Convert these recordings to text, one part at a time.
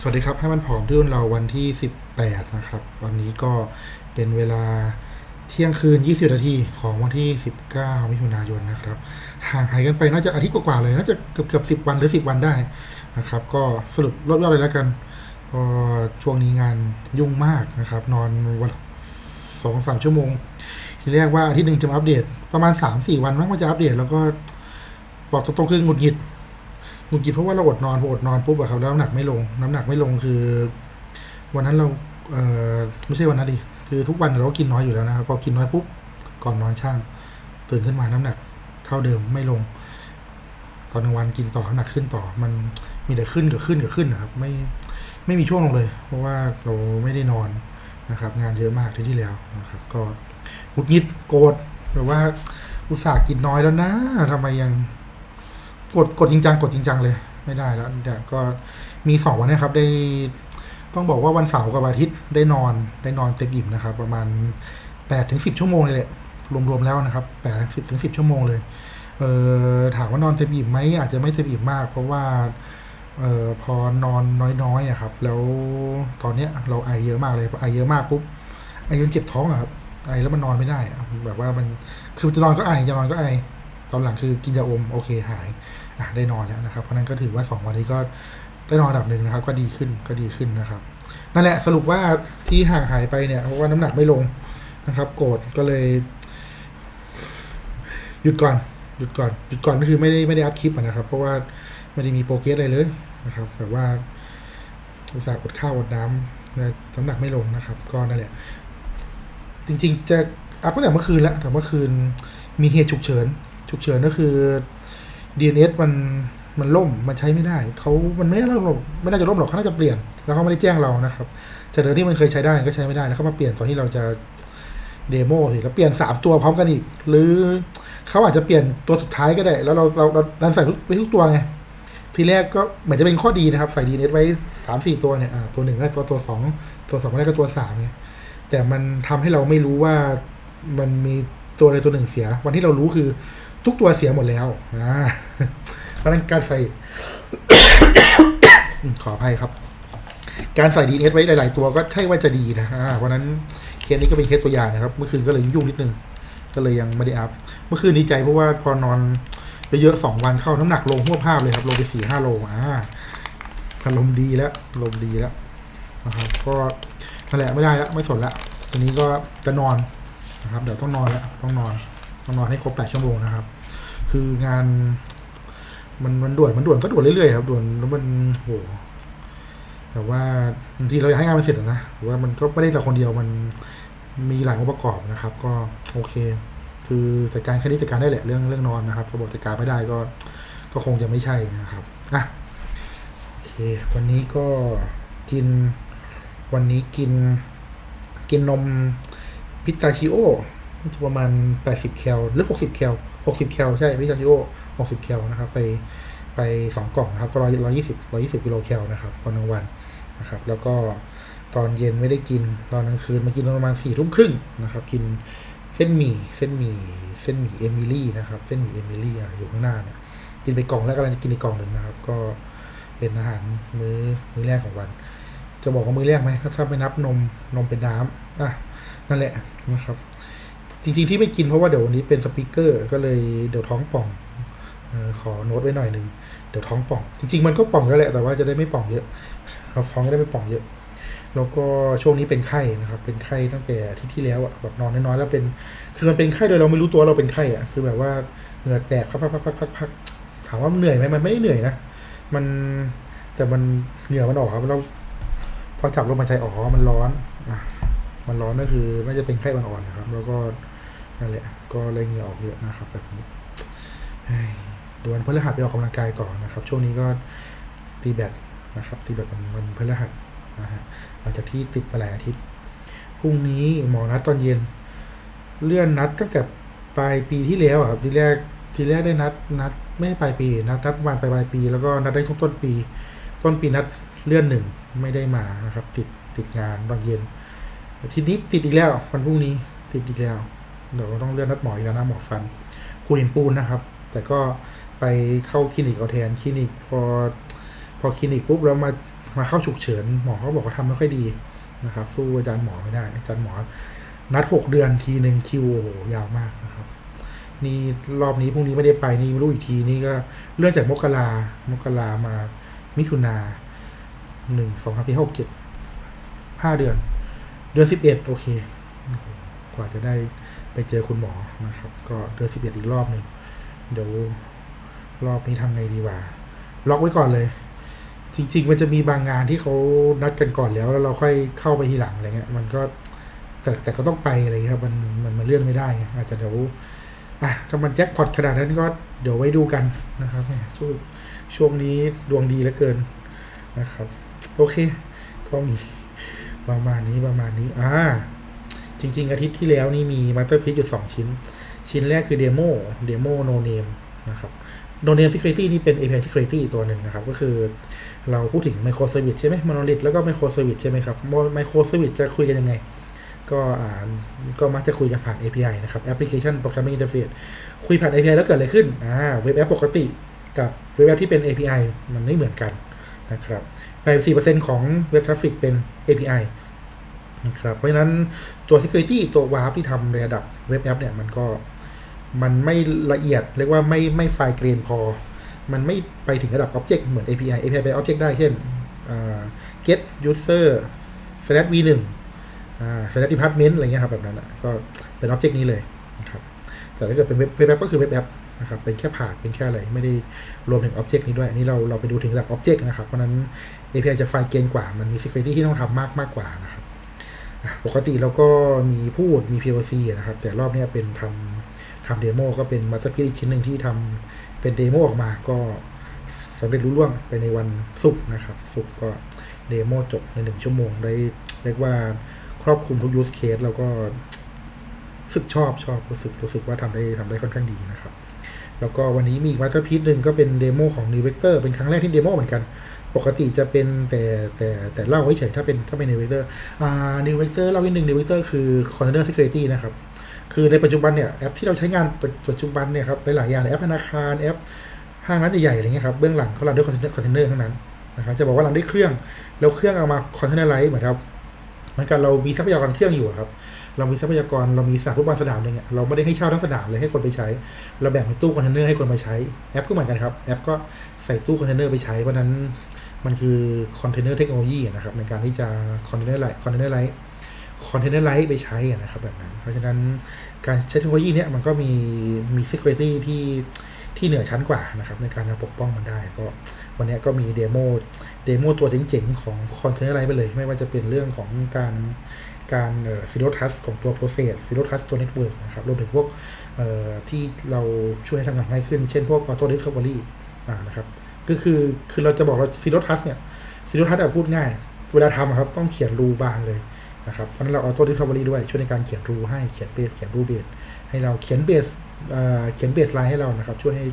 สวัสดีครับ ให้มันผอมที่รุ่นเราวันที่ 18 นะครับ วันนี้ก็เป็นเวลาเที่ยงคืน 20 นาทีของวันที่ 19 มิถุนายนนะครับ ห่างหายกันไปน่าจะอาทิตย์กว่าๆเลย น่าจะเกือบเกือบ10 วันหรือ 10 วันได้นะครับ ก็สรุปรวบยอดเลยแล้วกัน ก็ช่วงนี้งานยุ่งมากนะครับ นอนวันสองสามชั่วโมง ทีแรกว่าอาทิตย์หนึ่งจะมาอัปเดต ประมาณ 3-4 วันมั้งว่าจะอัปเดต แล้วก็บอกตรงๆคือหงุดหงิด หงุดหงิดเพราะว่าเราอดนอนพออดนอนปุ๊บอะครับแล้วน้ำหนักไม่ลง น้ำหนักไม่ลงคือ วันนั้นเราเออไม่ใช่วันนั้นดิคือทุกวันเราก็กินน้อยอยู่แล้วนะครับพอกินน้อยปุ๊บก่อนนอนช่างตื่นขึ้นมาน้ำหนัก เท่าเดิมไม่ลง ตอนกลางวันกินต่อน้ำหนักขึ้นต่อ มันมีแต่ขึ้นกับขึ้นกับขึ้นนะครับ ไม่ไม่มีช่วงลงเลย เพราะว่าเราไม่ได้นอนนะครับ งานเยอะมากที่ที่แล้วนะครับ ก็หงุดหงิดโกรธแบบว่าอุตส่าห์กินน้อยแล้วนะทำไมยัง กดกดจริงจังกดจริงจังเลย ไม่ได้แล้วเดี๋ยวก็มีสองวันนะครับได้ต้องบอกว่าวันเสาร์กับวันอาทิตย์ได้นอนได้นอนเต็มอิ่มนะครับ ประมาณแปดถึงสิบชั่วโมงเลยแหละรวมๆแล้วนะครับแปดสิบถึงสิบชั่วโมงเลยเออถามว่านอนเต็มอิ่มไหมอาจจะไม่เต็มอิ่มมาก เพราะว่าเออพอนอนน้อยๆอะครับ แล้วตอนเนี้ยเราไอเยอะมากเลยพอไอเยอะมากปุ๊บไอจนเจ็บท้องอะครับไอแล้วมันนอนไม่ได้แบบว่ามันคือจะนอนก็ไอจะนอนก็ไอ ตอนหลังคือกินยาอมโอเคหายอะได้นอนแล้วนะครับ เพราะนั้นก็ถือว่า 2 วันนี้ก็ได้นอนระดับหนึ่งนะครับ ก็ดีขึ้นก็ดีขึ้นนะครับ นั่นแหละสรุปว่าที่ห่างหายไปเนี่ยเพราะว่าน้ำหนักไม่ลงนะครับ โกรธก็เลย หยุดก่อน หยุดก่อนหยุดก่อนก็คือไม่ได้ไม่ได้อัพคลิปนะครับ เพราะว่าไม่ได้มีโปรเกรสอะไรเลยนะครับแบบว่าอุตส่าห์อดข้าวอดน้ำแต่น้ำหนักไม่ลงนะครับ ก็นั่นแหละจริง ๆ จะอัพตั้งแต่เมื่อคืนแล้วแต่เมื่อคืนมีเหตุฉุกเฉิน ฉุกเฉินก็คือ DNS มันมันล่มมันใช้ไม่ได้เขามันไม่ได้ล่มไม่น่าจะล่มหรอกเขาน่าจะเปลี่ยน แล้วเขาไม่ได้แจ้งเรานะครับเดิมที่มันเคยใช้ได้ก็ใช้ไม่ได้แล้วเขามาเปลี่ยนตอนที่เราจะเดโมสิแล้วเปลี่ยนสามตัวพร้อมกันอีก หรือเขาอาจจะเปลี่ยนตัวสุดท้ายก็ได้ แล้วเราเราเราดันใส่ทุกไปทุกตัวไงทีแรกก็เหมือนจะเป็นข้อดีนะครับ ใส่ DNS ไว้สามสี่ตัวเนี่ยตัวหนึ่งแล้วตัวตัวสองตัวสองแล้วก็ตัวสามเนี่ยแต่มันทำให้เราไม่รู้ว่ามันมีตัวใดตัวหนึ่งเสีย วันที่เรารู้คือ ทุกตัวเสียหมดแล้วนะเพราะนั้นการใส่ ขออภัยครับ การใส่ DNS ไว้หลาย ๆ ตัวก็ใช่ว่าจะดีนะเพราะนั้นเคสนี้ก็เป็นเคสตัวอย่างนะครับ เมื่อคืนก็เลยยุ่งนิดนึง ก็เลยยังไม่ได้อัพ เมื่อคืนดีใจเพราะว่าพอนอนไปเยอะสองวันเข้าน้ำหนักลงหัวภาพเลยครับ ลงไปสี่ห้าโลอ่าอารมดีแล้วอารมดีแล้วนะครับก็นั่นแหละไม่ได้แล้วไม่สนละตอนนี้ก็จะนอนนะครับ เดี๋ยวต้องนอนแล้วต้องนอนต้องนอนให้ครบแปดชั่วโมงนะครับ คืองานมันมันด่วนมันด่วนก็ด่วนเรื่อยๆครับด่วนแล้วมันโหแต่ว่าบางทีเราอยากให้งานมันเสร็จนะว่ามันก็ไม่ได้แต่คนเดียวมันมีหลายองค์ประกอบนะครับ ก็โอเค คือจัดการแค่นี้จัดการได้แหละเรื่องเรื่องนอนนะครับถ้าบอกจัดการไม่ได้ก็ก็คงจะไม่ใช่นะครับอะโอเค วันนี้ก็กินวันนี้กิน กินนมพิตาชิโอน่ประมาณ 80 แคลหรือ 60 แคล 60 แคลใช่พิตาชิโอ60 แคลนะครับ ไปไปสองกล่องนะครับ ก็ร้อยร้อยยี่สิบร้อยยี่สิบกิโลแคลนะครับตอนกลางวันนะครับ แล้วก็ตอนเย็นไม่ได้กินตอนกลางคืนมากินประมาณสี่ทุ่มครึ่งนะครับ กินเส้นหมี่เส้นหมี่เส้นหมี่เอมิลี่นะครับ เส้นหมี่เอมิลี่อยู่ข้างหน้าเนี่ยกินไปกล่องแล้วกำลังจะกินอีกกล่องหนึ่งนะครับ ก็เป็นอาหารมื้อมื้อแรกของวัน จะบอกว่ามื้อแรกไหมถ้าไม่นับนมนมเป็นน้ำอะนั่นแหละนะครับ ริง ๆ ที่ไม่กินเพราะว่าเดี๋ยววันนี้เป็นสปีกเกอร์ ก็เลยเดี๋ยวท้องป่องออขอโน้ตไว้หน่อยหนึ่งเดี๋ยวท้องป่อง จริง ๆ มันก็ป่องแล้วแหละแต่ว่าจะได้ไม่ป่องเยอะครับท้องจะได้ไม่ป่องเยอะ แล้วก็ช่วงนี้เป็นไข้นะครับ เป็นไข้ตั้งแต่ที่ที่แล้วอะแบบนอนน้อยๆแล้วเป็นคือมันเป็นไข้โดยเราไม่รู้ตัวเราเป็นไข้อะคือแบบว่าเหงื่อแตกพักพักพักพักพักพักถามว่าเหนื่อยไหมมันไม่ได้เหนื่อยนะมันแต่มันเหงื่อมันออกครับแล้วพอจับลมหายใจอ๋อมันร้อนอะมันร้อนก็คือน่าจะเป็นไข้อ่อนๆนะครับ แล้วก็ นั่นแหละ ก็เลยเหงื่อออกเยอะนะครับ แบบนี้เฮ้ยเดี๋ยวนพฤหัสไปออกกำลังกายต่อนะครับ ช่วงนี้ก็ตีแบดนะครับตีแบดวันวันพฤหัสนะฮะหลังจากที่ติดมาหลายอาทิตย์พรุ่งนี้หมอนัดตอนเย็น เลื่อนนัดตั้งแต่ปลายปีที่แล้วครับทีแรกทีแรกได้นัดนัดไม่ปลายปีนัดนัดวันปลายปลายปี แล้วก็นัดได้ทุกต้นปี ต้นปีนัดเลื่อนหนึ่งไม่ได้มานะครับ ติดติดงานตอนเย็นทีนี้ติดอีกแล้ววันพรุ่งนี้ติดอีกแล้ว เดี๋ยวต้องเลื่อนนัดหมออีกแล้วนะหมอฟันคูหินปูนนะครับ แต่ก็ไปเข้าคลินิกเอาแทนคลินิกพอพอคลินิกปุ๊บเรามามาเข้าฉุกเฉินหมอเขาบอกว่าทำไม่ค่อยดีนะครับ สู้อาจารย์หมอไม่ได้ อาจารย์หมอ นัดหกเดือนทีหนึ่งคิวโอ้โหยาวมากนะครับ นี่รอบนี้พรุ่งนี้ไม่ได้ไปนี่ไม่รู้อีกทีนี่ก็เลื่อนจากมกรามกรามามิถุนาหนึ่งสองสามสี่ห้าหกเจ็ดห้าเดือน เดือนสิบเอ็ดโอเค ว่าจะได้ไปเจอคุณหมอนะครับ ก็เดือนสิบเอ็ดอีกรอบหนึ่งเดี๋ยวรอบนี้ทำไงดีวะล็อกไว้ก่อนเลย จริง ๆ มันจะมีบางงานที่เขานัดกันก่อนแล้วแล้วเราค่อยเข้าไปทีหลังอะไรเงี้ย มันก็แต่แต่ก็ต้องไปอะไรเงี้ยครับมันมันมันเลื่อนไม่ได้อาจจะเดี๋ยวอะถ้ามันแจ็คพอตขนาดนั้นก็เดี๋ยวไว้ดูกันนะครับช่วงช่วงนี้ดวงดีเหลือเกินนะครับ โอเค ก็มีประมาณนี้ประมาณนี้อ่า จริง ๆ อาทิตย์ที่แล้วนี่มีมาสเตอร์พีซอยู่สองชิ้น ชิ้นแรกคือเดโมเดโมโนเนมนะครับ No Name Security นี่เป็น API Security ตัวหนึ่งนะครับ ก็คือเราพูดถึง Micro Service ใช่ไหม Monolith แล้วก็ Micro Service ใช่ไหมครับ Micro Service จะคุยกันยังไง ก็อ่าก็มักจะคุยกันผ่าน API นะครับ Application Programming Interface คุยผ่าน API แล้วเกิดอะไรขึ้นอ่าเว็บแอปปกติกับเว็บแอปที่เป็น API มันไม่เหมือนกันนะครับ84%ของเว็บทราฟฟิกเป็น API นะครับเพราะฉะนั้นตัว Security ตัว WARP ที่ทำในระดับเว็บแอปเนี่ยมันก็มันไม่ละเอียดเรียกว่าไม่ไม่ไฟเกรนพอ มันไม่ไปถึงระดับ Object เหมือน API API ไป Object ได้เช่น get user slash v1 อ่า slash department อะไรเงี้ยครับแบบนั้นอะก็เป็น Object นี้เลยนะครับแต่ถ้าเกิดเป็นเว็บแอปก็คือเว็บแอปนะครับเป็นแค่ผ่านเป็นแค่อะไรไม่ได้รวมถึง Object นี้ด้วยอันนี้เราเราไปดูถึงระดับ Object นะครับเพราะนั้น API จะไฟเกรนกว่ามันมี security ที่ต้องทำมากมากกว่านะครับ ปกติเราก็มีพูดมี POC นะครับ แต่รอบนี้เป็นทำทำเดโมก็เป็นมาสเตอร์พีอีกชิ้นหนึ่งที่ทำเป็นเดโมออกมาก็สำเร็จรุ่ล่วงไปในวันศุกร์นะครับศุกร์ก็เดโมจบในหนึ่งชั่วโมงได้เรียกว่าครอบคลุมทุกยูสเคสแล้วก็สึกชอบชอบรู้สึกรู้สึกว่าทำได้ทำได้ค่อนข้างดีนะครับ แล้วก็วันนี้มีมาสเตอร์พีหนึ่งก็เป็นเดโมของ New Vector เป็นครั้งแรกที่เดโมเหมือนกัน ปกติจะเป็นแต่แต่แต่เล่าไว้เฉยถ้าเป็นถ้าเป็น New Vector อ่า New Vector เล่านิดนึง New Vector คือ Container Security นะครับ คือในปัจจุบันเนี่ยแอปที่เราใช้งานปัจจุบันเนี่ยครับหลายๆอย่างแอปธนาคารแอปห้างร้านใหญ่ๆอะไรเงี้ยครับเบื้องหลังเขารันด้วยคอนเทนเนอร์คอนเทนเนอร์ทั้งนั้นนะครับจะบอกว่ารันด้วยเครื่องแล้วเครื่องเอามาคอนเทนเนอร์ไลท์เหมือนครับเหมือนกันเรามีทรัพยากรเครื่องอยู่ครับเรามีทรัพยากรเรามีสนามฟุตบอลสนามหนึ่งอะเราไม่ได้ให้เช่าทั้งสนามเลยให้คนไปใช้ เราแบ่งเป็นตู้คอนเทนเนอร์ให้คนไปใช้แอปก็เหมือนกันครับแอปก็ใส่ตู้คอนเทนเนอร์ไปใช้เพราะนั้น มันคือคอนเทนเนอร์เทคโนโลยีนะครับในการที่จะคอนเทนเนอร์ไลท์คอนเทนเนอร์ไลท์คอนเทนเนอร์ไลท์ไปใช้นะครับแบบนั้น เพราะฉะนั้นการใช้เทคโนโลยีเนี้ยมันก็มีมี security ที่ที่เหนือชั้นกว่านะครับในการปกป้องมันได้ก็วันนี้ก็มีเดโมเดโมตัวเจ๋งๆ ของคอนเทนเนอร์ไลท์ไปเลย ไม่ว่าจะเป็นเรื่องของการการเอ่อ zero trust ของตัว process zero trust ตัว network นะครับรวมถึงพวกเอ่อที่เราช่วยให้ทำงานง่ายขึ้น เช่นพวก auto discovery อ่านะครับ ก็คือคือเราจะบอกเรา zero trust เนี่ย zero trust อะพูดง่าย เวลาทำครับต้องเขียนรูบานเลยนะครับเพราะนั้นเรา auto discovery ด้วยช่วยในการเขียนรูให้เขียนเบสเขียนรูเบสให้เราเขียนเบสเอ่อเขียนเบสไลน์ให้เรานะครับ ช่วยให้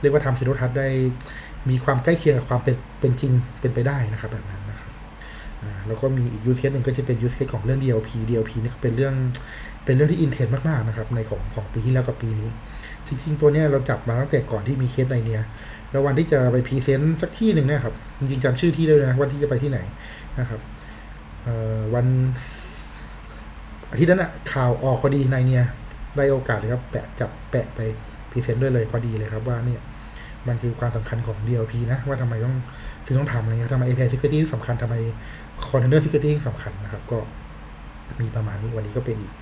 เรียกว่าทำ zero trust ได้มีความใกล้เคียงกับความเป็นเป็นจริงเป็นไปได้นะครับแบบนั้นนะครับแล้วก็มีอีกยูสเคสหนึ่งก็จะเป็นยูสเคสของเรื่อง DLP DLP นี่ก็เป็นเรื่องเป็นเรื่องที่อินเทนมากๆนะครับในของของปีที่แล้วกับปีนี้ จริง ๆ ตัวเนี้ยเราจับมาตั้งแต่ก่อนที่มีเคสในเนี้ย แล้ววันที่จะไปพรีเซนต์สักที่หนึ่งเนะครับ จริงๆจำชื่อที่ได้เลยนะวันที่จะไปที่ไหนนะครับวันอาทิตย์นั้นอะข่าวออกพอดีในเนี้ยได้โอกาสเลยครับ แปะจับแปะไปพรีเซนต์ด้วยเลยพอดีเลยครับว่าเนี่ยมันคือความสำคัญของ DLP นะว่าทำไมต้องถึงต้องทำอะไรเงี้ยทำไม API Security สำคัญทำไม Container Security สำคัญนะครับ ก็มีประมาณนี้วันนี้ก็เป็นอีก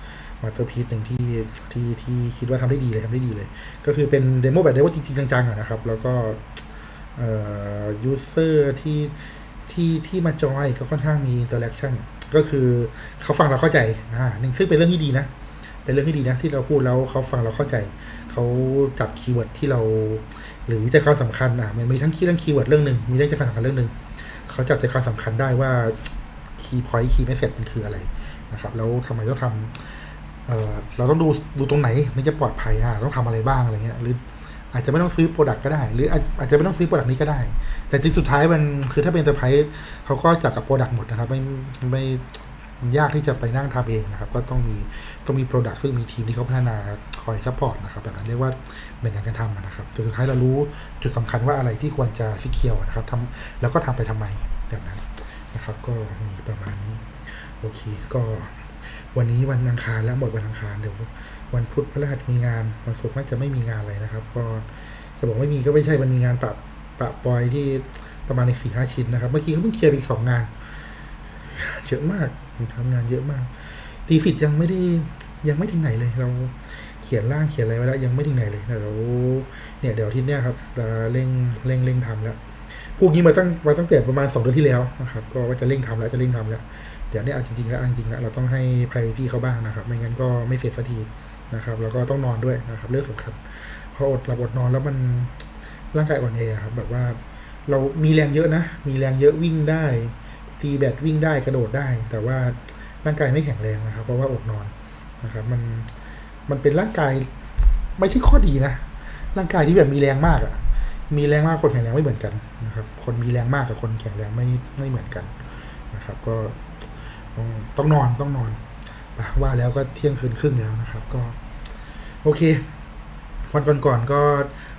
มาสเตอร์พีซหนึ่งที่ที่ที่คิดว่าทำได้ดีเลยทำได้ดีเลย ก็คือเป็นเดโมแบบเดโมจริงๆ จังๆอะนะครับ แล้วก็เอ่อยูเซอร์ที่ที่ที่มาจอยก็ค่อนข้างมีอินเตอร์แอคชั่นก็คือเขาฟังเราเข้าใจอ่าหนึ่งซึ่งเป็นเรื่องที่ดีนะ เป็นเรื่องที่ดีนะที่เราพูดแล้วเขาฟังเราเข้าใจเขาจับคีย์เวิร์ดที่เรา หรือใจความสำคัญอะมันมีทั้งคีย์เรื่องคีย์เวิร์ดเรื่องหนึ่งมีเรื่องใจความสำคัญเรื่องหนึ่งเขาจับใจความสำคัญได้ว่าคีย์พอยต์คีย์เมสเซจมันคืออะไรนะครับ แล้วทำไมต้องทำ เออเราต้องดูดูตรงไหนมันจะปลอดภัยอะต้องทำอะไรบ้างอะไรเงี้ยหรือ อาจจะไม่ต้องซื้อโปรดักต์ก็ได้ หรืออาจจะไม่ต้องซื้อโปรดักต์นี้ก็ได้ แต่จริงสุดท้ายมันคือถ้าเป็นเซอร์ไพรส์เขาก็จับกับโปรดักต์หมดนะครับ ไม่ไม่ยากที่จะไปนั่งทำเองนะครับ ก็ต้องมีต้องมีโปรดักต์ซึ่งมีทีมที่เขาพัฒนาคอยซัพพอร์ตนะครับ แบบนั้นเรียกว่าแบ่งงานกันทำนะครับสุดท้ายเรารู้จุดสำคัญว่าอะไรที่ควรจะซิเคียวนะครับทำแล้วก็ทำไปทำไมแบบนั้นนะครับ ก็มีประมาณนี้ โอเคก็ วันนี้วันอังคารแล้วหมดวันอังคารเดี๋ยววันพุธพฤหัสมีงานวันศุกร์น่าจะไม่มีงานอะไรนะครับ ก็จะบอกไม่มีก็ไม่ใช่มันมีงานปรับปรับปอยที่ประมาณในสี่ห้าชิ้นนะครับ เมื่อกี้เขาเพิ่งเคลียร์อีกสองงานเยอะมากทำงานเยอะมากตีสิทธ์ยังไม่ได้ยังไม่ถึงไหนเลย เราเขียนร่างเขียนอะไรไว้แล้วยังไม่ถึงไหนเลยเดี๋ยวเราเนี่ยเดี๋ยวที่เนี้ยครับจะเร่งเร่งเร่งทำแล้ว พวกนี้มาตั้งมาตั้งแต่ประมาณสองเดือนที่แล้วนะครับ ก็ว่าจะเร่งทำแล้วจะเร่งทำแล้ว เดี๋ยวนี่ยเอาจริงๆแล้วจริงๆแล้วเราต้องให้ภัยที่เขาบ้างนะครับ ไม่งั้นก็ไม่เสร็จสักทีนะครับแล้วก็ต้องนอนด้วยนะครับ เรื่องสำคัญพออดหลับอดนอนแล้วมันร่างกายอ่อนแอครับแบบว่าเรามีแรงเยอะนะ มีแรงเยอะวิ่งได้ ตีแบดวิ่งได้กระโดดได้ แต่ว่าร่างกายไม่แข็งแรงนะครับ เพราะว่าอดนอนนะครับ มันมันเป็นร่างกายไม่ใช่ข้อดีนะ ร่างกายที่แบบมีแรงมากอะ มีแรงมากคนแข็งแรงไม่เหมือนกันนะครับ คนมีแรงมากกับคนแข็งแรงไม่ไม่เหมือนกันนะครับ ก็ต้องต้องนอนต้องนอนว่าแล้วก็เที่ยงคืนครึ่งแล้วนะครับ ก็ โอเค วันก่อนๆก็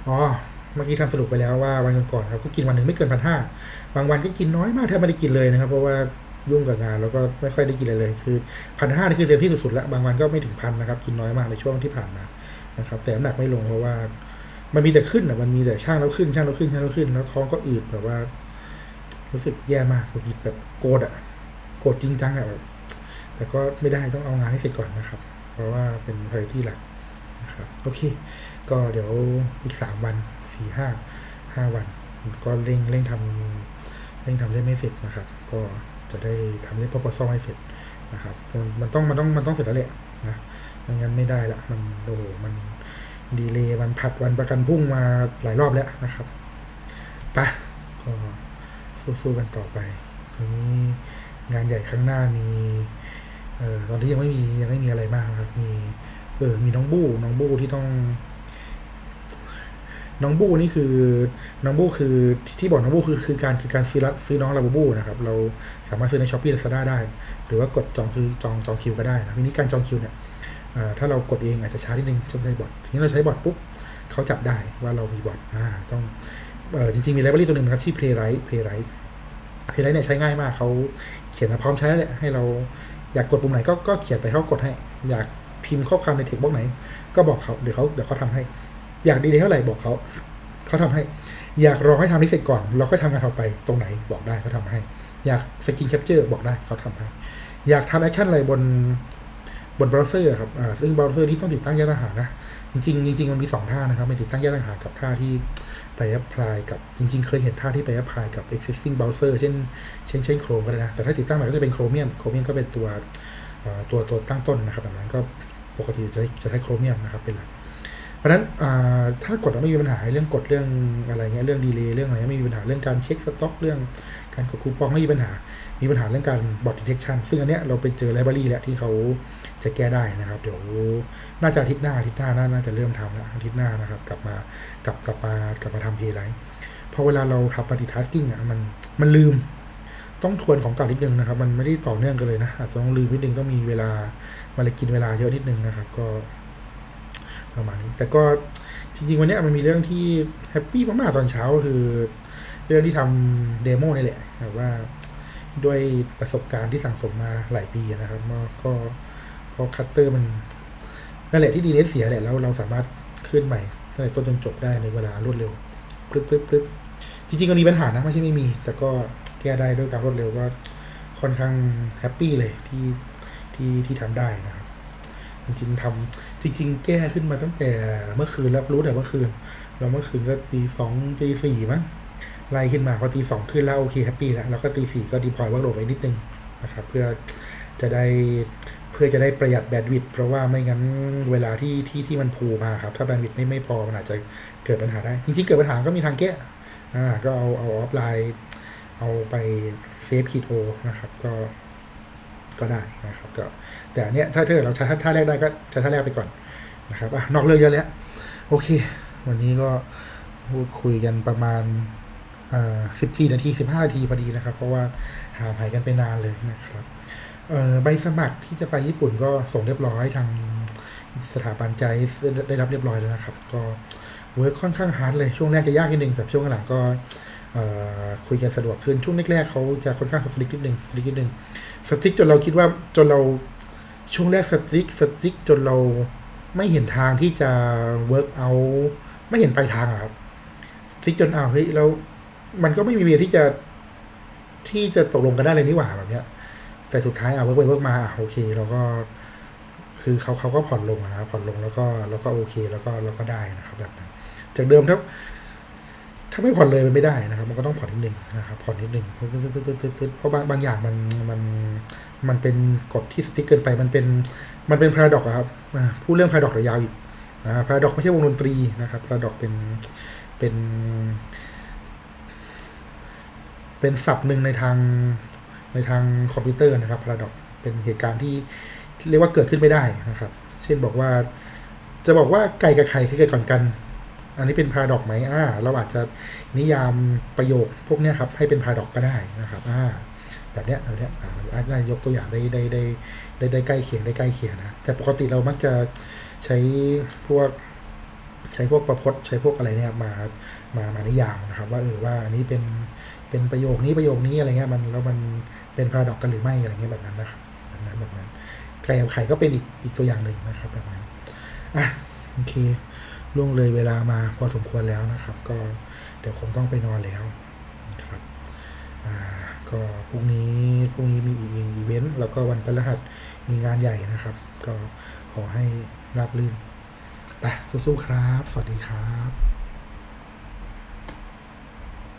อ๋อเมื่อกี้ทำสรุปไปแล้วว่าวันก่อนๆครับก็กินวันหนึ่งไม่เกินพันห้าบางวันก็กินน้อยมากแทบไม่ได้กินเลยนะครับ เพราะว่ายุ่งกับงานแล้วก็ไม่ค่อยได้กินอะไรเลย คือพันห้านี่คือเต็มที่สุดๆแล้วบางวันก็ไม่ถึงพันนะครับ กินน้อยมากในช่วงที่ผ่านมานะครับ แต่น้ำหนักไม่ลงเพราะว่า มันมีแต่ขึ้นอะมันมีแต่ช่างแล้วขึ้นช่างแล้วขึ้นช่างแล้วขึ้น แล้วท้องก็อืดแบบว่า รู้สึกแย่มากหงุดหงิดแบบโกรธอะโกรธจริงจังอะแบบแต่ก็ไม่ได้ต้องเอางานให้เสร็จก่อนนะครับ เพราะว่าเป็น priority หลักนะครับโอเค ก็เดี๋ยวอีกสามวันสี่ห้าห้าวันก็เร่งเร่งทำเร่งทำเล่มให้เสร็จนะครับ ก็จะได้ทำเล่ม proposal ให้เสร็จนะครับมันต้องมันต้องมันต้องเสร็จแล้วแหละนะไม่งั้นไม่ได้ละมันโอ้โหมัน ดีเลย์มันผัดวันประกันพรุ่งมาหลายรอบแล้วนะครับปะก็สู้ๆกันต่อไปตอนนี้งานใหญ่ครั้งหน้ามีเอ่อตอนนี้ยังไม่มียังไม่มีอะไรมากนะครับ มี เออมีน้องบู้น้องบู้ที่ต้อง น้องบู้นี่คือ น้องบู้คือที่บอกน้องบู้คือคือการคือการซื้อรัซื้อน้องลาบูบูนะครับ เราสามารถซื้อในช้อปปี้ลาซาด้าได้ หรือว่ากดจองซื้อจองจองคิวก็ได้นะวิธีการจองคิวเนี่ย ถ้าเรากดเองอาจจะช้านิดนึงต้องใช้บอททีนี้เราใช้บอทปุ๊บเขาจับได้ว่าเรามีบอทต้องอจริง ๆ มีไลบรารีตัวหนึ่งนะครับที่ Playwright Playwright เพลย์เนี่ยใช้ง่ายมากเขาเขียนมาพร้อมใช้แล้วแหละให้เราอยากกดปุ่มไหนก็ก็เขียนไปเขากดให้ อยากพิมพ์ข้อความในเทคบ็อกไหน ก็บอกเขาเดี๋ยวเขาเดี๋ยวเขาทำให้ อยากดีเลยเท่าไหร่บอกเขาเขาทำให้ อยากรอให้ทำนี้เสร็จก่อน เราค่อยทำงานต่อไปตรงไหนบอกได้เขาทำให้ อยากสกินแคปเจอร์บอกได้เขาทำให้ อยากทำแอคชั่นอะไรบน บนเบราว์เซอร์ครับซึ่งเบราว์เซอร์ที่ต้องติดตั้งแยกต่างหากนะ จริงๆจริงๆมันมีสองท่านะครับมันติดตั้งแยกต่างหากกับท่าที่ไปแอพพลายกับจริง ๆ เคยเห็นท่าที่ไปแอพพลายกับ existing browser เช่นเช่นเช่น Chrome ก็ได้นะ แต่ถ้าติดตั้งใหม่ก็จะเป็น Chromium Chromium ก็เป็นตัวตัวตัวตั้งต้นนะครับแบบนั้นก็ปกติจะจะใช้ Chromium นะครับเป็นหลักเพราะนั้นถ้ากดไม่มีปัญหาเรื่องกดเรื่องอะไรเงี้ยเรื่องดีเลย์เรื่องอะไรไม่มีปัญหาเรื่องการเช็คสต็อกเรื่องการกดคูปองไม่มีปัญหา มีปัญหาเรื่องการบอทดีเทคชันซึ่งอันเนี้ยเราไปเจอไลบรารีแล้วที่เขา จะแก้ได้นะครับ เดี๋ยวน่าจะอาทิตย์หน้าอาทิตย์หน้าน่าจะเริ่มทำแล้วอาทิตย์หน้านะครับ กลับมากลับกลับมากลับมาทำเพย์ไลท์พอเวลาเราทำ multitasking อะมันมันลืม ต้องทวนของเก่านิดนึงนะครับ มันไม่ได้ต่อเนื่องกันเลยนะอาจจะต้องลืมนิดนึงต้องมีเวลามันเลยกินเวลาเยอะนิดนึงนะครับ ก็ประมาณนี้แต่ก็จริงๆ วันนี้มันมีเรื่องที่แฮปปี้มากๆตอนเช้าคือเรื่องที่ทำเดโมนี่แหละแบบว่าด้วยประสบการณ์ที่สั่งสมมาหลายปีนะครับ ก็ ก็พอคัตเตอร์มันนั่นแหละที่ดีเลสเสียแหละแล้วเราสามารถขึ้นใหม่ตั้งแต่ต้นจนจบได้ในเวลารวดเร็วปรึ๊บปรึ๊บปรึ๊บจริงๆก็มีปัญหานะไม่ใช่ไม่มี แต่ก็แก้ได้ด้วยการรวดเร็วก็ค่อนข้างแฮปปี้เลยที่ที่ที่ทำได้นะครับ จริงๆทำจริง ๆ แก้ขึ้นมาตั้งแต่เมื่อคืนแล้วรู้แต่เมื่อคืน เราเมื่อคืนก็ตีสองตีสี่มั้งไล่ขึ้นมาพอตีสองขึ้นแล้วโอเคแฮปปี้แล้วแล้วก็ตีสี่ก็ดีพอยว่าโหลดไปนิดนึงนะครับ เพื่อจะได้ พื่อจะได้ประหยัดแบนด์วิดต์เพราะว่าไม่งั้นเวลาที่ที่ที่มันพูมาครับ ถ้าแบนด์วิดต์ไม่ไม่พอมันอาจจะเกิดปัญหาได้ จริงๆ เกิดปัญหาก็มีทางแก้อ่าก็เอาเอาออฟไลน์ เอาไปเซฟคีโอนะครับ ก็ก็ได้นะครับ ก็แต่อันเนี้ยถ้าถ้าเกิดเราใช้ท่าแรกได้ก็ใช้ท่าแรกไปก่อนนะครับอะนอกเรื่องเยอะแล้วโอเค วันนี้ก็พูดคุยกันประมาณสิบสี่นาทีสิบห้านาทีพอดีนะครับ เพราะว่าหาหายกันไปนานเลยนะครับ ใบสมัครที่จะไปญี่ปุ่นก็ส่งเรียบร้อยทางสถาบันใจได้รับเรียบร้อยแล้วนะครับ ก็เวิร์คค่อนข้างฮาร์ดเลยช่วงแรกจะยากนิดนึงแต่ช่วงหลังก็คุยกันสะดวกขึ้นช่วงแรกๆเขาจะค่อนข้างสตริกนิดนึงสตริกนิดนึงสตริกจนเราคิดว่าจนเราช่วงแรกสตริกสตริกจนเราไม่เห็นทางที่จะเวิร์กเอาไม่เห็นปลายทางครับสตริกจนเอาเฮ้ยแล้วมันก็ไม่มีเวที่จะที่จะตกลงกันได้เลยนี่หว่าแบบเนี้ย แต่สุดท้ายอะเวิร์กไปเวิร์กมาอะโอเคเราก็ คือเขาเขาก็ผ่อนลงนะครับผ่อนลงแล้วก็แล้วก็โอเค แล้วก็แล้วก็ได้นะครับแบบนั้น จากเดิมถ้าถ้าไม่ผ่อนเลยมันไม่ได้นะครับ มันก็ต้องผ่อนนิดนึงนะครับผ่อนนิดนึงเพราะบางบางอย่างมันมันมันเป็นกฎที่สติ๊กเกินไปมันเป็นมันเป็นพาราดอกครับพูดเรื่องพาราดอกระยาวอีกพาราดอกไม่ใช่วงดนตรีนะครับพาราดอกเป็นเป็น เป็นศัพท์หนึ่งในทาง ในทางคอมพิวเตอร์นะครับพาราดอกเป็นเหตุการณ์ที่เรียกว่าเกิดขึ้นไม่ได้นะครับ เช่นบอกว่า จะบอกว่าไก่กับไข่คือเกิดก่อนกัน อันนี้เป็นพาราดอกไหมอ่าเราอาจจะนิยามประโยคพวกนี้ครับให้เป็นพาราดอกก็ได้นะครับอ่าแบบเนี้ยแบบเนี้ยอ่าอาจจะยกตัวอย่างได้ได้ได้ได้ใกล้เคียงได้ใกล้เคียงนะแต่ปกติเรามักจะใช้พวก ใช้พวกประพจน์ใช้พวกอะไรเนี่ยมามามานิยามนะครับว่าเออว่าอันนี้เป็นเป็นประโยคนี้ประโยคนี้อะไรเงี้ยมันแล้วมันเป็นพาราดอกกันหรือไม่อะไรเงี้ยแบบนั้นนะครับแบบนั้นแบบนั้นไก่กับไข่ก็เป็นอีกอีกตัวอย่างหนึ่งนะครับ แบบนั้นอะโอเคล่วงเลยเวลามาพอสมควรแล้วนะครับ ก็เดี๋ยวคงต้องไปนอนแล้วนะครับอ่าก็พรุ่งนี้พรุ่งนี้มีอีกอีเวนต์แล้วก็วันพฤหัสมีงานใหญ่นะครับ ก็ขอให้ราบรื่น ไปสู้ๆครับ สวัสดีครับ